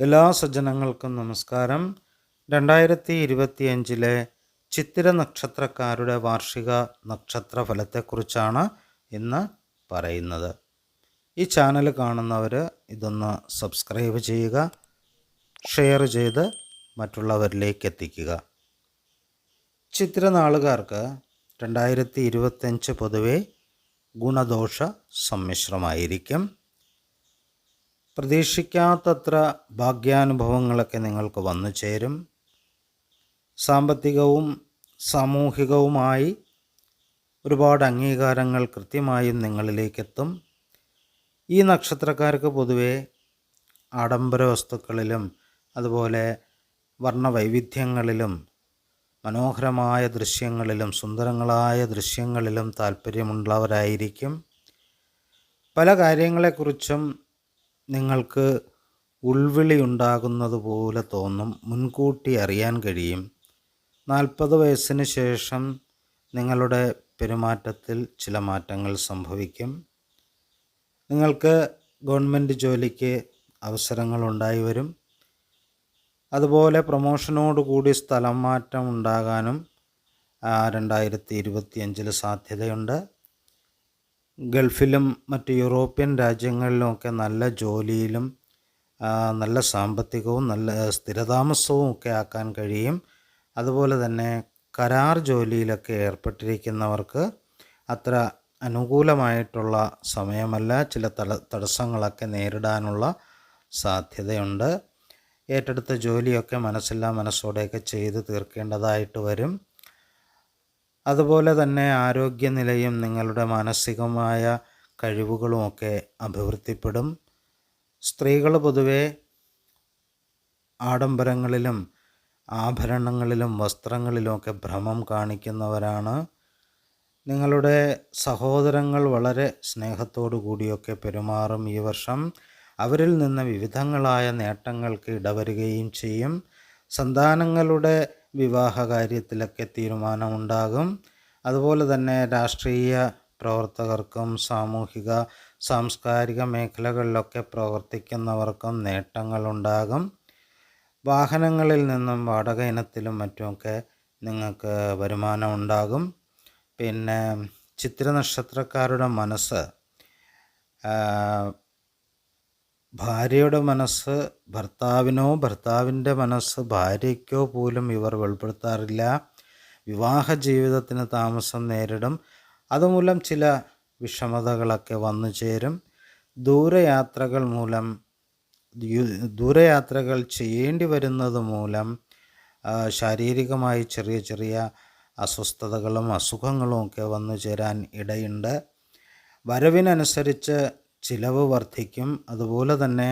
എല്ലാ സജ്ജനങ്ങൾക്കും നമസ്കാരം. രണ്ടായിരത്തി ഇരുപത്തിയഞ്ചിലെ ചിത്തിര നക്ഷത്രക്കാരുടെ വാർഷിക നക്ഷത്ര ഫലത്തെക്കുറിച്ചാണ് ഇന്ന് പറയുന്നത്. ഈ ചാനൽ കാണുന്നവർ ഇതൊന്ന് സബ്സ്ക്രൈബ് ചെയ്യുക ഷെയർ ചെയ്ത് മറ്റുള്ളവരിലേക്ക് എത്തിക്കുക. ചിത്തിര നാളുകാർക്ക് രണ്ടായിരത്തി ഇരുപത്തഞ്ച് പൊതുവെ ഗുണദോഷ സമ്മിശ്രമായിരിക്കും. പ്രതീക്ഷിക്കാത്തത്ര ഭാഗ്യാനുഭവങ്ങളൊക്കെ നിങ്ങൾക്ക് വന്നു ചേരും. സാമ്പത്തികവും സാമൂഹികവുമായി ഒരുപാട് അംഗീകാരങ്ങൾ കൃത്യമായും നിങ്ങളിലേക്കെത്തും. ഈ നക്ഷത്രക്കാർക്ക് പൊതുവേ ആഡംബര വസ്തുക്കളിലും അതുപോലെ വർണവൈവിധ്യങ്ങളിലും മനോഹരമായ ദൃശ്യങ്ങളിലും സുന്ദരങ്ങളായ ദൃശ്യങ്ങളിലും താല്പര്യമുള്ളവരായിരിക്കും. പല കാര്യങ്ങളെക്കുറിച്ചും നിങ്ങൾക്ക് ഉൾവിളി ഉണ്ടാകുന്നത് പോലെ തോന്നും. മുൻകൂട്ടി അറിയാൻ കഴിയും. നാൽപ്പത് വയസ്സിന് ശേഷം നിങ്ങളുടെ പെരുമാറ്റത്തിൽ ചില മാറ്റങ്ങൾ സംഭവിക്കും. നിങ്ങൾക്ക് ഗവൺമെന്റ് ജോലിക്ക് അവസരങ്ങൾ ഉണ്ടായി വരും. അതുപോലെ പ്രൊമോഷനോടുകൂടി സ്ഥലം മാറ്റം ഉണ്ടാകാനും രണ്ടായിരത്തി ഇരുപത്തിയഞ്ചിൽ സാധ്യതയുണ്ട്. ഗൾഫിലും മറ്റ് യൂറോപ്യൻ രാജ്യങ്ങളിലുമൊക്കെ നല്ല ജോലിയിലും നല്ല സാമ്പത്തികവും നല്ല സ്ഥിരതാമസവും ഒക്കെ ആക്കാൻ കഴിയും. അതുപോലെ തന്നെ കരാർ ജോലിയിലൊക്കെ ഏർപ്പെട്ടിരിക്കുന്നവർക്ക് അത്ര അനുകൂലമായിട്ടുള്ള സമയമല്ല. ചില തട തടസ്സങ്ങളൊക്കെ നേരിടാനുള്ള സാധ്യതയുണ്ട്. ഏറ്റെടുത്ത ജോലിയൊക്കെ മനസ്സില്ലാ മനസ്സോടെയൊക്കെ ചെയ്ത് തീർക്കേണ്ടതായിട്ട് വരും. അതുപോലെ തന്നെ ആരോഗ്യനിലയും നിങ്ങളുടെ മാനസികമായ കഴിവുകളുമൊക്കെ അഭിവൃദ്ധിപ്പെടും. സ്ത്രീകൾ പൊതുവെ ആഡംബരങ്ങളിലും ആഭരണങ്ങളിലും വസ്ത്രങ്ങളിലുമൊക്കെ ഭ്രമം കാണിക്കുന്നവരാണ്. നിങ്ങളുടെ സഹോദരങ്ങൾ വളരെ സ്നേഹത്തോടു കൂടിയൊക്കെ പെരുമാറും ഈ വർഷം. അവരിൽ നിന്ന് വിവിധങ്ങളായ നേട്ടങ്ങൾക്ക് ഇടവരുകയും ചെയ്യും. സന്താനങ്ങളുടെ വിവാഹ കാര്യത്തിലൊക്കെ തീരുമാനമുണ്ടാകും. അതുപോലെ തന്നെ രാഷ്ട്രീയ പ്രവർത്തകർക്കും സാമൂഹിക സാംസ്കാരിക മേഖലകളിലൊക്കെ പ്രവർത്തിക്കുന്നവർക്കും നേട്ടങ്ങളുണ്ടാകും. വാഹനങ്ങളിൽ നിന്നും വാടക ഇനത്തിലും മറ്റുമൊക്കെ നിങ്ങൾക്ക് വരുമാനം ഉണ്ടാകും പിന്നെ ചിത്ര നക്ഷത്രക്കാരുടെ മനസ്സ് ഭാര്യയുടെ മനസ്സ് ഭർത്താവിനോ ഭർത്താവിന്റെ മനസ്സ് ഭാര്യയ്ക്കോ പോലും ഇവർ വെളിപ്പെടുത്താറില്ല. വിവാഹ ജീവിതത്തിന് താമസം നേരിടും. അതുമൂലം ചില വിഷമതകളൊക്കെ വന്നു ചേരും. ദൂരയാത്രകൾ മൂലം ദൂരയാത്രകൾ ചെയ്യേണ്ടി വരുന്നത് മൂലം ശാരീരികമായി ചെറിയ ചെറിയ അസ്വസ്ഥതകളും അസുഖങ്ങളും ഒക്കെ വന്നു ചേരാൻ ഇടയുണ്ട്. വരവിനനുസരിച്ച് ചിലവ് വർദ്ധിക്കും. അതുപോലെ തന്നെ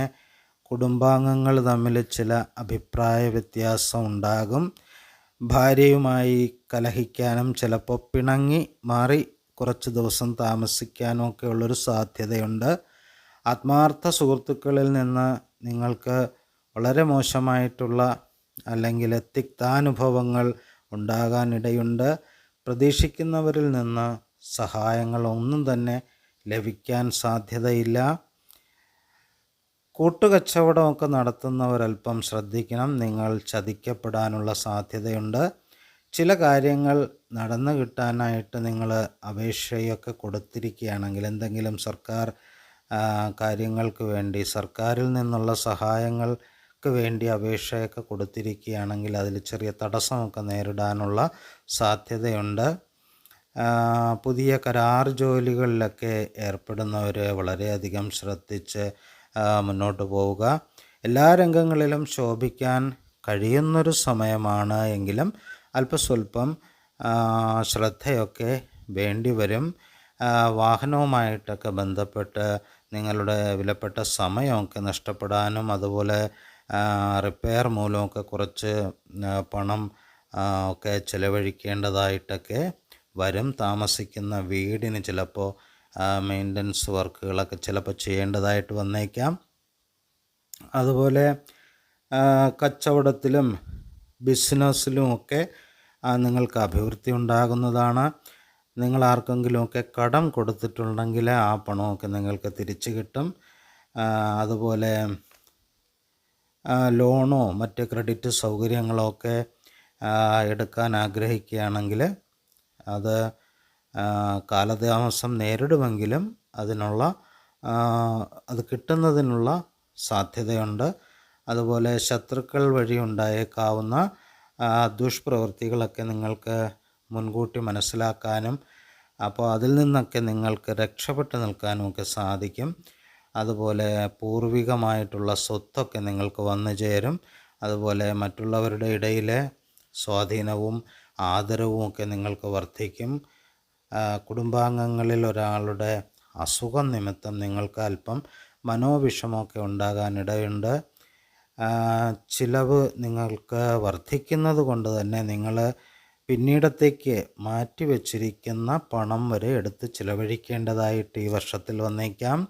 കുടുംബാംഗങ്ങൾ തമ്മിൽ ചില അഭിപ്രായ വ്യത്യാസം ഉണ്ടാകും. ഭാര്യയുമായി കലഹിക്കാനും ചിലപ്പോൾ പിണങ്ങി മാറി കുറച്ച് ദിവസം താമസിക്കാനും ഒക്കെ ഉള്ളൊരു സാധ്യതയുണ്ട്. ആത്മാർത്ഥ സുഹൃത്തുക്കളിൽ നിന്ന് നിങ്ങൾക്ക് വളരെ മോശമായിട്ടുള്ള അല്ലെങ്കിൽ തിക്താനുഭവങ്ങൾ ഉണ്ടാകാനിടയുണ്ട്. പ്രതീക്ഷിക്കുന്നവരിൽ നിന്ന് സഹായങ്ങൾ ഒന്നും തന്നെ ലഭിക്കാൻ സാധ്യതയില്ല. കൂട്ടുകച്ചവടമൊക്കെ നടത്തുന്നവരൽപ്പം ശ്രദ്ധിക്കണം. നിങ്ങൾ ചതിക്കപ്പെടാനുള്ള സാധ്യതയുണ്ട്. ചില കാര്യങ്ങൾ നടന്നു കിട്ടാനായിട്ട് നിങ്ങൾ അപേക്ഷയൊക്കെ കൊടുത്തിരിക്കുകയാണെങ്കിൽ എന്തെങ്കിലും സർക്കാർ കാര്യങ്ങൾക്ക് വേണ്ടി സർക്കാരിൽ നിന്നുള്ള സഹായങ്ങൾക്ക് വേണ്ടി അപേക്ഷയൊക്കെ കൊടുത്തിരിക്കുകയാണെങ്കിൽ അതിൽ ചെറിയ തടസ്സമൊക്കെ നേരിടാനുള്ള സാധ്യതയുണ്ട്. പുതിയ കരാർ ജോലികളിലൊക്കെ ഏർപ്പെടുന്നവർ വളരെയധികം ശ്രദ്ധിച്ച് മുന്നോട്ട് പോവുക. എല്ലാ രംഗങ്ങളിലും ശോഭിക്കാൻ കഴിയുന്നൊരു സമയമാണ് എങ്കിലും അല്പസ്വല്പം ശ്രദ്ധയൊക്കെ വേണ്ടി വരും വാഹനവുമായിട്ടൊക്കെ ബന്ധപ്പെട്ട് നിങ്ങളുടെ വിലപ്പെട്ട സമയമൊക്കെ നഷ്ടപ്പെടാനും അതുപോലെ റിപ്പയർ മൂലമൊക്കെ കുറച്ച് പണം ഒക്കെ ചിലവഴിക്കേണ്ടതായിട്ടൊക്കെ വരും താമസിക്കുന്ന വീടിന് ചിലപ്പോൾ മെയിന്റനൻസ് വർക്കുകളൊക്കെ ചിലപ്പോൾ ചെയ്യേണ്ടതായിട്ട് വന്നേക്കാം. അതുപോലെ കച്ചവടത്തിലും ബിസിനസ്സിലും ഒക്കെ നിങ്ങൾക്ക് അഭിവൃദ്ധി ഉണ്ടാകുന്നതാണ്. നിങ്ങൾ ആർക്കെങ്കിലുമൊക്കെ കടം കൊടുത്തിട്ടുണ്ടെങ്കിൽ ആ പണമൊക്കെ നിങ്ങൾക്ക് തിരിച്ചു കിട്ടും. അതുപോലെ ലോണോ മറ്റ് ക്രെഡിറ്റ് സൗകര്യങ്ങളോ ഒക്കെ എടുക്കാൻ ആഗ്രഹിക്കുകയാണെങ്കിൽ അത് കാലതാമസം നേരിടുമെങ്കിലും അതിനുള്ള അത് കിട്ടുന്നതിനുള്ള സാധ്യതയുണ്ട്. അതുപോലെ ശത്രുക്കൾ വഴി ഉണ്ടായേക്കാവുന്ന ദുഷ്പ്രവൃത്തികളൊക്കെ നിങ്ങൾക്ക് മുൻകൂട്ടി മനസ്സിലാക്കാനും അപ്പോൾ അതിൽ നിന്നൊക്കെ നിങ്ങൾക്ക് രക്ഷപ്പെട്ടു നിൽക്കാനും ഒക്കെ സാധിക്കും. അതുപോലെ പൂർവികമായിട്ടുള്ള സ്വത്തൊക്കെ നിങ്ങൾക്ക് വന്നു ചേരും. അതുപോലെ മറ്റുള്ളവരുടെ ഇടയിലെ സ്വാധീനവും ആദരവും ഒക്കെ നിങ്ങൾക്ക് വർദ്ധിക്കും. കുടുംബാംഗങ്ങളിൽ ഒരാളുടെ അസുഖം നിമിത്തം നിങ്ങൾക്ക് അല്പം മനോവിഷമൊക്കെ ഉണ്ടാകാനിടയുണ്ട് ചിലവ് നിങ്ങൾക്ക് വർദ്ധിക്കുന്നത് കൊണ്ട് തന്നെ നിങ്ങൾ പിന്നീടത്തേക്ക് മാറ്റിവെച്ചിരിക്കുന്ന പണം വരെ എടുത്ത് ചിലവഴിക്കേണ്ടതായിട്ട് ഈ വർഷത്തിൽ വന്നേക്കാം.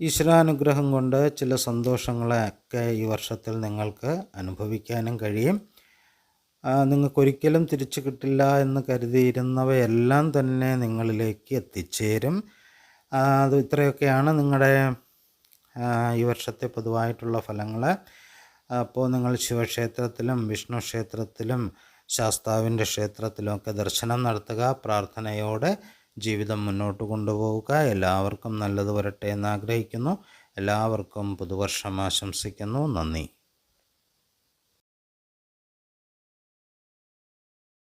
ഈശ്വരാനുഗ്രഹം കൊണ്ട് ചില സന്തോഷങ്ങളൊക്കെ ഈ വർഷത്തിൽ നിങ്ങൾക്ക് അനുഭവിക്കാനും കഴിയും. നിങ്ങൾക്കൊരിക്കലും തിരിച്ചു കിട്ടില്ല എന്ന് കരുതിയിരുന്നവയെല്ലാം തന്നെ നിങ്ങളിലേക്ക് എത്തിച്ചേരും. അത് ഇത്രയൊക്കെയാണ് നിങ്ങളുടെ ഈ വർഷത്തെ പൊതുവായിട്ടുള്ള ഫലങ്ങൾ അപ്പോൾ നിങ്ങൾ ശിവക്ഷേത്രത്തിലും വിഷ്ണു ക്ഷേത്രത്തിലും ശാസ്താവിന്റെ ക്ഷേത്രത്തിലും ഒക്കെ ദർശനം നടത്തുക പ്രാർത്ഥനയോടെ ജീവിതം മുന്നോട്ട് കൊണ്ടുപോവുക. എല്ലാവർക്കും നല്ലത് വരട്ടെ എന്ന് ആഗ്രഹിക്കുന്നു. എല്ലാവർക്കും പുതുവർഷം ആശംസിക്കുന്നു. നന്ദി.